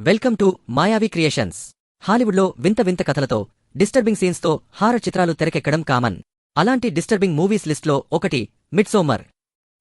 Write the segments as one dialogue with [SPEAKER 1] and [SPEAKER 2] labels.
[SPEAKER 1] Welcome to మాయావి creations. హాలీవుడ్లో వింత వింత కథలతో డిస్టర్బింగ్ సీన్స్తో హారర్ చిత్రాలు తెరకెక్కడం కామన్. అలాంటి డిస్టర్బింగ్ మూవీస్ లిస్ట్లో ఒకటి మిడ్సోమర్.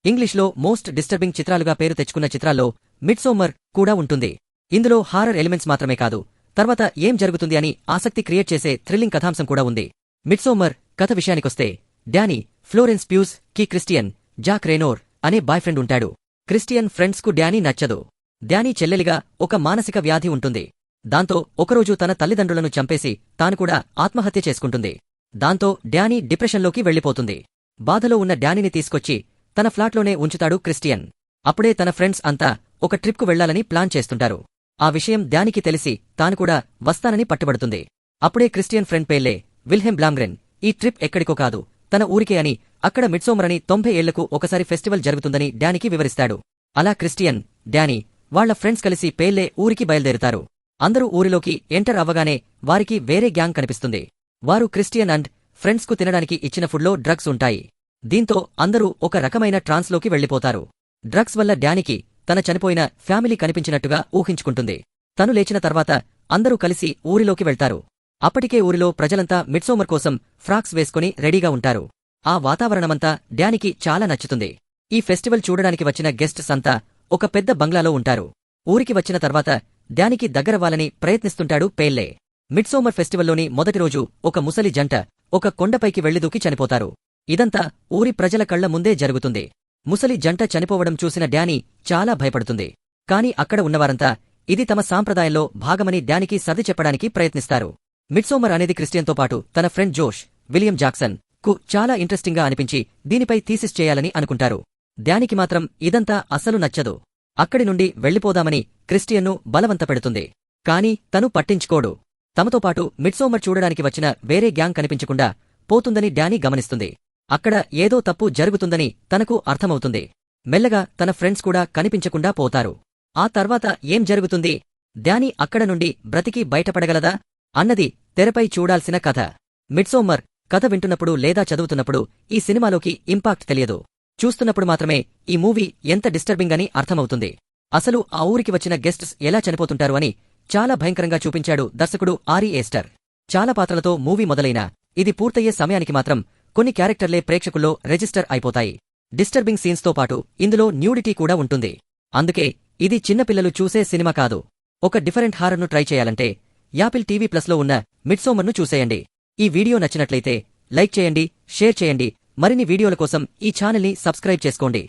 [SPEAKER 1] ఇంగ్లీష్లో మోస్ట్ డిస్టర్బింగ్ చిత్రాలుగా పేరు తెచ్చుకున్న చిత్రాల్లో మిడ్సోమర్ కూడా ఉంటుంది. ఇందులో హారర్ ఎలిమెంట్స్ మాత్రమే కాదు తర్వాత ఏం జరుగుతుంది అని ఆసక్తి క్రియేట్ చేసే థ్రిల్లింగ్ కథాంశం కూడా ఉంది. మిడ్సోమర్ కథ విషయానికొస్తే డానీ ఫ్లోరెన్స్ ప్యూస్కి క్రిస్టియన్ జాక్ రేనోర్ అనే బాయ్ ఫ్రెండ్ ఉంటాడు. క్రిస్టియన్ ఫ్రెండ్స్కు డానీ నచ్చదు. డానీ చెల్లెలిగా ఒక మానసిక వ్యాధి ఉంటుంది. దాంతో ఒకరోజు తన తల్లిదండ్రులను చంపేసి తాను కూడా ఆత్మహత్య చేసుకుంటుంది. దాంతో డానీ డిప్రెషన్లోకి వెళ్ళిపోతుంది బాధలో ఉన్న డానీని తీసుకొచ్చి తన ఫ్లాట్లోనే ఉంచుతాడు క్రిస్టియన్. అప్పుడే తన ఫ్రెండ్స్ అంతా ఒక ట్రిప్కు వెళ్ళాలని ప్లాన్ చేస్తుంటారు. ఆ విషయం డానీకి తెలిసి తాను కూడా వస్తానని పట్టుబడుతుంది. అప్పుడే క్రిస్టియన్ ఫ్రెండ్ పేర్లే విల్హెమ్ బ్లాంగ్రెన్ ఈ ట్రిప్ ఎక్కడికో కాదు తన ఊరికే అని అక్కడ మిడ్సోమరని తొంభై ఏళ్ళకు ఒకసారి ఫెస్టివల్ జరుగుతుందని డానీకి వివరిస్తాడు. అలా క్రిస్టియన్ డానీ వాళ్ళ ఫ్రెండ్స్ కలిసి పేర్లే ఊరికి బయలుదేరుతారు. అందరూ ఊరిలోకి ఎంటర్ అవ్వగానే వారికి వేరే గ్యాంగ్ కనిపిస్తుంది. వారు క్రిస్టియన్ అండ్ ఫ్రెండ్స్కు తినడానికి ఇచ్చిన ఫుడ్లో డ్రగ్స్ ఉంటాయి. దీంతో అందరూ ఒక రకమైన ట్రాన్స్లోకి వెళ్ళిపోతారు డ్రగ్స్ వల్ల డానికి తన చనిపోయిన ఫ్యామిలీ కనిపించినట్టుగా ఊహించుకుంటుంది. తను లేచిన తర్వాత అందరూ కలిసి ఊరిలోకి వెళ్తారు. అప్పటికే ఊరిలో ప్రజలంతా మిడ్సోమర్ కోసం ఫ్రాక్స్ వేసుకుని రెడీగా ఉంటారు. ఆ వాతావరణమంతా డానికి చాలా నచ్చుతుంది. ఈ ఫెస్టివల్ చూడడానికి వచ్చిన గెస్ట్స్ అంతా ఒక పెద్ద బంగ్లాలో ఉంటారు. ఊరికి వచ్చిన తర్వాత డానికి దగ్గరవ్వాలని ప్రయత్నిస్తుంటాడు పేల్లే. మిడ్సోమర్ ఫెస్టివల్లోని మొదటి రోజు ఒక ముసలి జంట ఒక కొండపైకి వెళ్ళిదూకి చనిపోతారు. ఇదంతా ఊరి ప్రజల కళ్ళ ముందే జరుగుతుంది. ముసలి జంట చనిపోవడం చూసిన డ్యానీ చాలా భయపడుతుంది. కాని అక్కడ ఉన్నవారంతా ఇది తమ సాంప్రదాయంలో భాగమని డానికి సర్ది చెప్పడానికి ప్రయత్నిస్తారు. మిడ్సోమర్ అనేది క్రిస్టియన్తో పాటు తన ఫ్రెండ్ జోష్ విలియం జాక్సన్కు చాలా ఇంట్రెస్టింగ్గా అనిపించి దీనిపై థీసిస్ చేయాలని అనుకుంటారు. ధ్యానికి మాత్రం ఇదంతా అసలు నచ్చదు. అక్కడి నుండి వెళ్ళిపోదామని క్రిస్టియన్ను బలవంతపెడుతుంది. కాని తను పట్టించుకోడు. తమతో పాటు మిడ్సోమర్ చూడడానికి వచ్చిన వేరే గ్యాంగ్ కనిపించకుండా పోతుందని డానీ గమనిస్తుంది. అక్కడ ఏదో తప్పు జరుగుతుందని తనకు అర్థమవుతుంది. మెల్లగా తన ఫ్రెండ్స్ కూడా కనిపించకుండా పోతారు. ఆ తర్వాత ఏం జరుగుతుంది? డానీ అక్కడ నుండి బ్రతికి బయటపడగలదా? అన్నది తెరపై చూడాల్సిన కథ. మిడ్సోమర్ కథ వింటున్నప్పుడు లేదా చదువుతున్నప్పుడు ఈ సినిమాలోకి ఇంపాక్ట్ తెలియదు. చూస్తున్నప్పుడు మాత్రమే ఈ మూవీ ఎంత డిస్టర్బింగ్ అని అర్థమవుతుంది. అసలు ఆ ఊరికి వచ్చిన గెస్ట్స్ ఎలా చనిపోతుంటారు అని చాలా భయంకరంగా చూపించాడు దర్శకుడు ఆరి ఏస్టర్. చాలా పాత్రలతో మూవీ మొదలైన ఇది పూర్తయ్యే సమయానికి మాత్రం కొన్ని క్యారెక్టర్లే ప్రేక్షకుల్లో రిజిస్టర్ అయిపోతాయి. డిస్టర్బింగ్ సీన్స్తో పాటు ఇందులో న్యూడిటీ కూడా ఉంటుంది. అందుకే ఇది చిన్నపిల్లలు చూసే సినిమా కాదు. ఒక డిఫరెంట్ హారర్ను ట్రై చేయాలంటే యాపిల్ టీవీ ప్లస్లో ఉన్న మిడ్సోమర్ను చూసేయండి. ఈ వీడియో నచ్చినట్లయితే లైక్ చేయండి షేర్ చేయండి మరిన్ని వీడియోల కోసం ఈ ఛానల్ని సబ్స్క్రైబ్ చేసుకోండి.